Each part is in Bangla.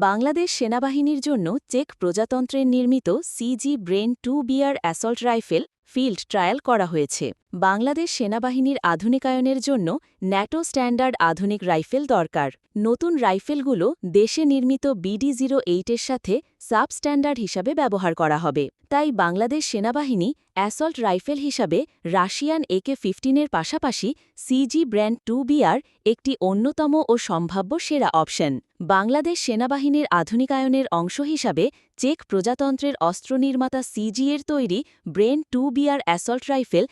বাংলাদেশ সেনাবাহিনীর জন্য চেক প্রজাতন্ত্রের নির্মিত CZ Bren two BR assault rifle field trial করা হয়েছে। বাংলাদেশ সেনাবাহিনীর আধুনিকায়নের জন্য ন্যাটো স্ট্যান্ডার্ড আধুনিক রাইফেল দরকার। নতুন রাইফেলগুলো দেশে নির্মিত বিডি জিরো এইটের সাথে সাব স্ট্যান্ডার্ড হিসাবে ব্যবহার করা হবে। তাই বাংলাদেশ সেনাবাহিনী অ্যাসল্ট রাইফেল হিসাবে রাশিয়ান একে ফিফটিনের পাশাপাশি সিজি ব্র্যান্ড টু বিআর একটি অন্যতম ও সম্ভাব্য সেরা অপশন। বাংলাদেশ সেনাবাহিনীর আধুনিকায়নের অংশ হিসাবে চেক প্রজাতন্ত্রের অস্ত্র নির্মাতা সিজি এর তৈরি Bren two BR assault rifle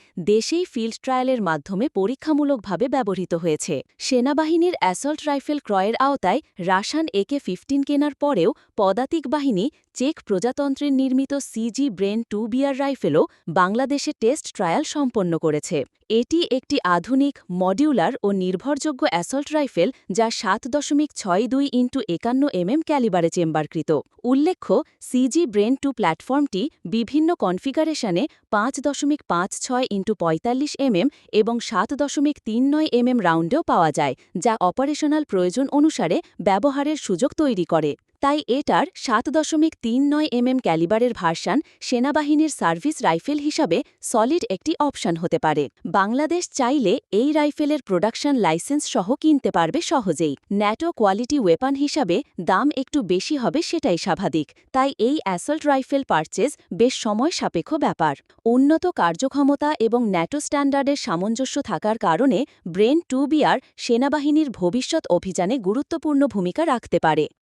দেশেই ফিল্ড ট্রায়ালের মাধ্যমে পরীক্ষামূলকভাবে ব্যবহৃত হয়েছে। সেনাবাহিনীর অ্যাসল্ট রাইফেল ক্রয়ের আওতায় রাশান একে ফিফটিন কেনার পরেও পদাতিক বাহিনী চেক প্রজাতন্ত্রের নির্মিত সিজি ব্রেন টু বিয়ার রাইফেলও বাংলাদেশে টেস্ট ট্রায়াল সম্পন্ন করেছে। এটি একটি আধুনিক, মডিউলার ও নির্ভরযোগ্য অ্যাসল্ট রাইফেল যা সাত দশমিক ছয় দুই ইন্টু একান্ন এমএম ক্যালিবারে চেম্বারকৃত। উল্লেখ্য সিজি ব্রেন টু প্ল্যাটফর্মটি বিভিন্ন কনফিগারেশনে পাঁচ দশমিক পাঁচ ছয় ইন্টু পঁয়তাল্লিশ এমএম এবং সাত দশমিক তিন নয় এমএম রাউন্ডেও পাওয়া যায়, যা অপারেশনাল প্রয়োজন অনুসারে ব্যবহারের সুযোগ তৈরি করে। তাই এটার সাত দশমিক তিন নয় এমএম ক্যালিবারের ভার্সান সেনাবাহিনীর সার্ভিস রাইফেল হিসাবে সলিড একটি অপশন হতে পারে। বাংলাদেশ চাইলে এই রাইফেলের প্রোডাকশন লাইসেন্স সহ কিনতে পারবে সহজেই। ন্যাটো কোয়ালিটি ওয়েপান হিসাবে দাম একটু বেশি হবে সেটাই স্বাভাবিক। তাই এই অ্যাসল্ট রাইফেল পারচেজ বেশ সময় সাপেক্ষ ব্যাপার। উন্নত কার্যক্ষমতা এবং ন্যাটো স্ট্যান্ডার্ডের সামঞ্জস্য থাকার কারণে ব্রেন টু বিআর সেনাবাহিনীর ভবিষ্যৎ অভিযানে গুরুত্বপূর্ণ ভূমিকা রাখতে পারে।